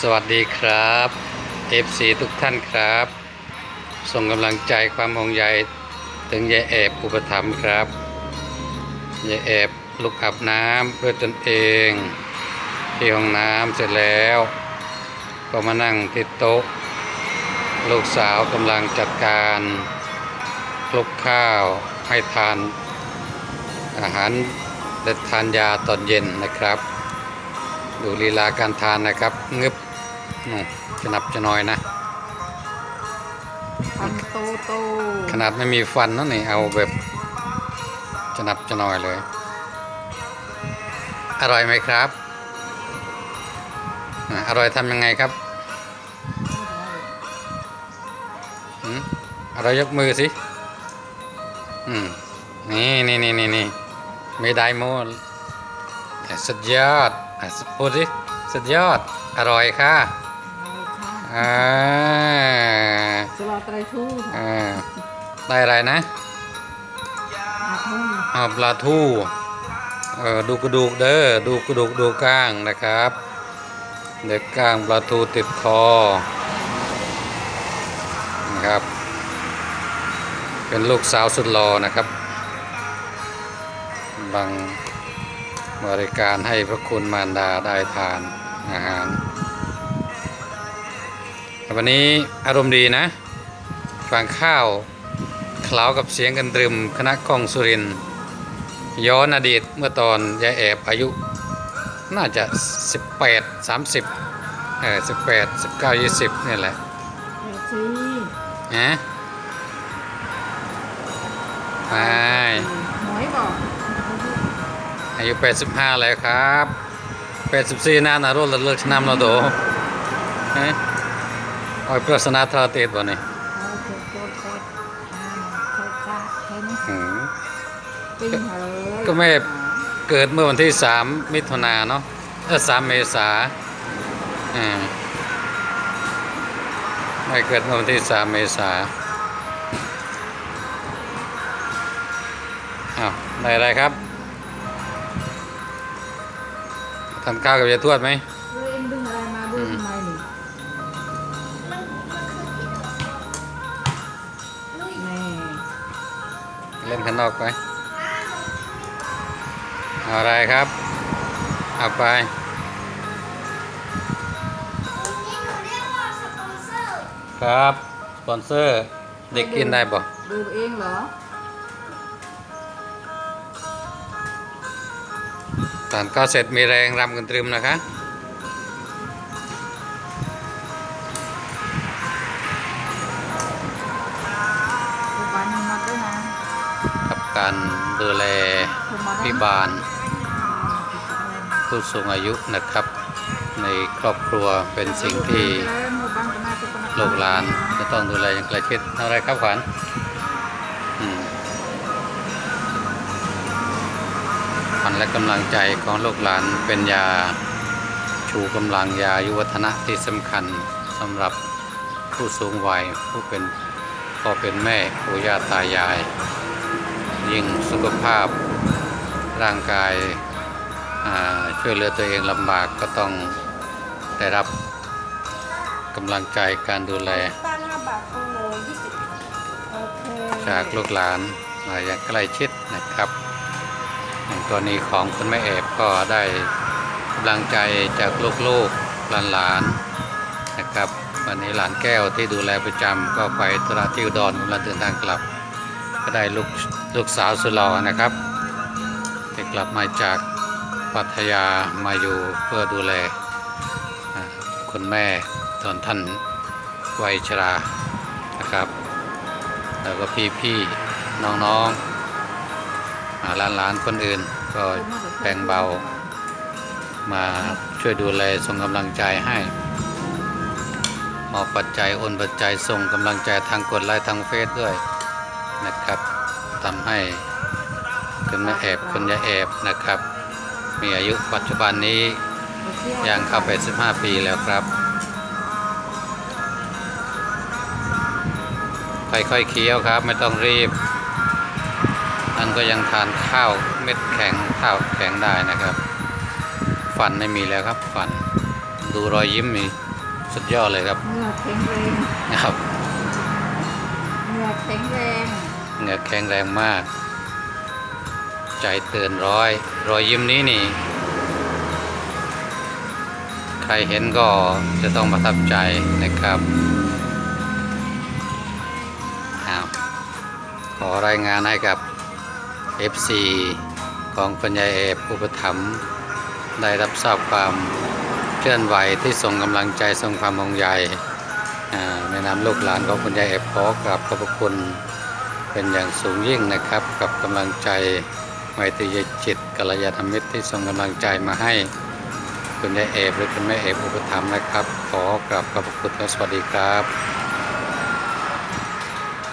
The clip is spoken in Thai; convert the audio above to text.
สวัสดีครับ FC ทุกท่านครับ ส่งกำลังใจความห่วงใยถึงยายแอบอุปถัมภ์ครับยายแอบลุกอาบน้ำด้วยตนเอง ที่ห้องน้ำเสร็จแล้ว ก็มานั่งที่โต๊ะ ลูกสาวกำลังจัดการคลุกข้าวให้ทานอาหารและทานยาตอนเย็นนะครับ ดูลีลาการทานนะครับงึบนู่นจะนับจะน้อยนะทำโตโตขนาดไม่มีฟันนั่นนี่เอาแบบจะนับจะน้อยเลย อร่อยไหมครับอะอร่อยทำยังไงครับหืมอร่อยยกมือสิ อืม นี่นี่นี่นี่นี่ไม่ได้โมดสุดยอด อะพูดสิสุดยอด อร่อยค่ะอ่าสลอไตรทู่อ่าได้อะไรนะอาทุ่งอ่าปลาทูเออดูกระดูกเด้อดูกระดูกดูก้างนะครับ เด็กก้างปลาทูติดคอนะครับ เป็นลูกสาวสุดหล่อนะครับบาง บริการให้พระคุณมารดาได้ทานอาหารแต่วันนี้อารมณ์ดีนะ ฟังข้าวเคล้ากับเสียงกันตรึมคณะกองสุรินทร์ย้อนอดีตเมื่อตอนยายแอบอายุ น่าจะ 18 30เออ18 19 20 นี่แหละเอซีฮะ อายุ 85แล้วครับ 84น่านารุ่นเลิกชนำเราโดฮะโอ้ยปรัสนาทราเตดบ่นี่เอาโจดโจดโจดอ่าเขาจะเห็นหืมปิ้งเหยก็ไม่เกิดเมื่อวันที่ 3 มิถุนายนเนาะเออ3เมษาอ่าไม่เกิดเมื่อวันที่ 3 เมษาอ้าวได้อะไรครับ ทานข้าวกับยายทวดไหมเฮ้ยเอ็งดึงอะไรมาด้วยทำไมนี่แน่เล่นข้างนอกไปเอาอะไรครับเอาไปครับ สปอนเซอร์ เด็กกินได้บ่ดูเองเหรอ ทานข้าวเสร็จมีแรงรำกันตรึมนะคะกับการดูแลพิบาล ผู้สูงอายุนะครับ ในครอบครัวเป็นสิ่งที่ลูกหลานจะต้องดูแลอย่างใกล้ชิดอะไรครับขวัญ และกำลังใจของลูกหลานเป็นยาชูกำลังยายุวัฒนะที่สำคัญสำหรับผู้สูงวัยผู้เป็นพ่อเป็นแม่ปู่ย่าตายาย ยิ่งสุขภาพร่างกายาช่วยเหลือตัวเองลำบากก็ต้องได้รับกำลังใจการดูแล จากลูกหลานมาอย่างใกล้ชิดนะครับ รณีของคุณแม่เอบก็ได้กำลังใจจากลูกๆหลานๆนะครับ วันนี้หลานแก้วที่ดูแลประจำก็ไปธุระที่อุดรกำลังเดินทางกลับ ก็ได้ลูกลูกสาวสุดหล่อนะครับที่กลับมาจากพัทยามาอยู่เพื่อดูแลคุณแม่ตอนท่านวัยชรานะครับ แล้วก็พี่ๆน้องๆหลานๆคนอื่น ก็แบ่งเบา มาช่วยดูแลส่งกำลังใจให้มอบปัจจัยโอนปัจจัยส่งกำลังใจทางกดไลค์ทางเฟซด้วยนะครับทำให้คุณแม่แอบคุณยาแอบนะครับ มีอายุปัจจุบันนี้ย่างเข้าไป 15 ปีแล้วครับค่อยๆเคี้ยวครับ ไม่ต้องรีบ ก็ยังทานข้าวเม็ดแข็งข้าวแข็งได้นะครับ ฟันไม่มีแล้วครับ ฟันอืมดูรอยยิ้มนี่สุดยอดเลยครับเหงือกแข็งแรงนะครับเหงือกแข็งแรงเหงือกแข็งแรงมาก ใจเตือนร้อย รอยยิ้มนี้นี่ ใครเห็นก็จะต้องประทับใจนะครับอ้าวขอรายงานให้กับ FC ของปัญญาเอกอุปถัมภ์ได้รับทราบความเคลื่อนไหวที่ส่งกำลังใจส่งความห่วงใยอ่าในนามลูกหลานของปัญญาเอกขอกราบขอบพระคุณเป็นอย่างสูงยิ่งนะครับ กับกำลังใจไมตรีจิตกัลยาณมิตรที่ส่งกำลังใจมาให้คุณยายเอฟหรือคุณแม่เอฟอุปถัมภ์นะครับ ขอกราบขอบพระคุณและสวัสดีครับ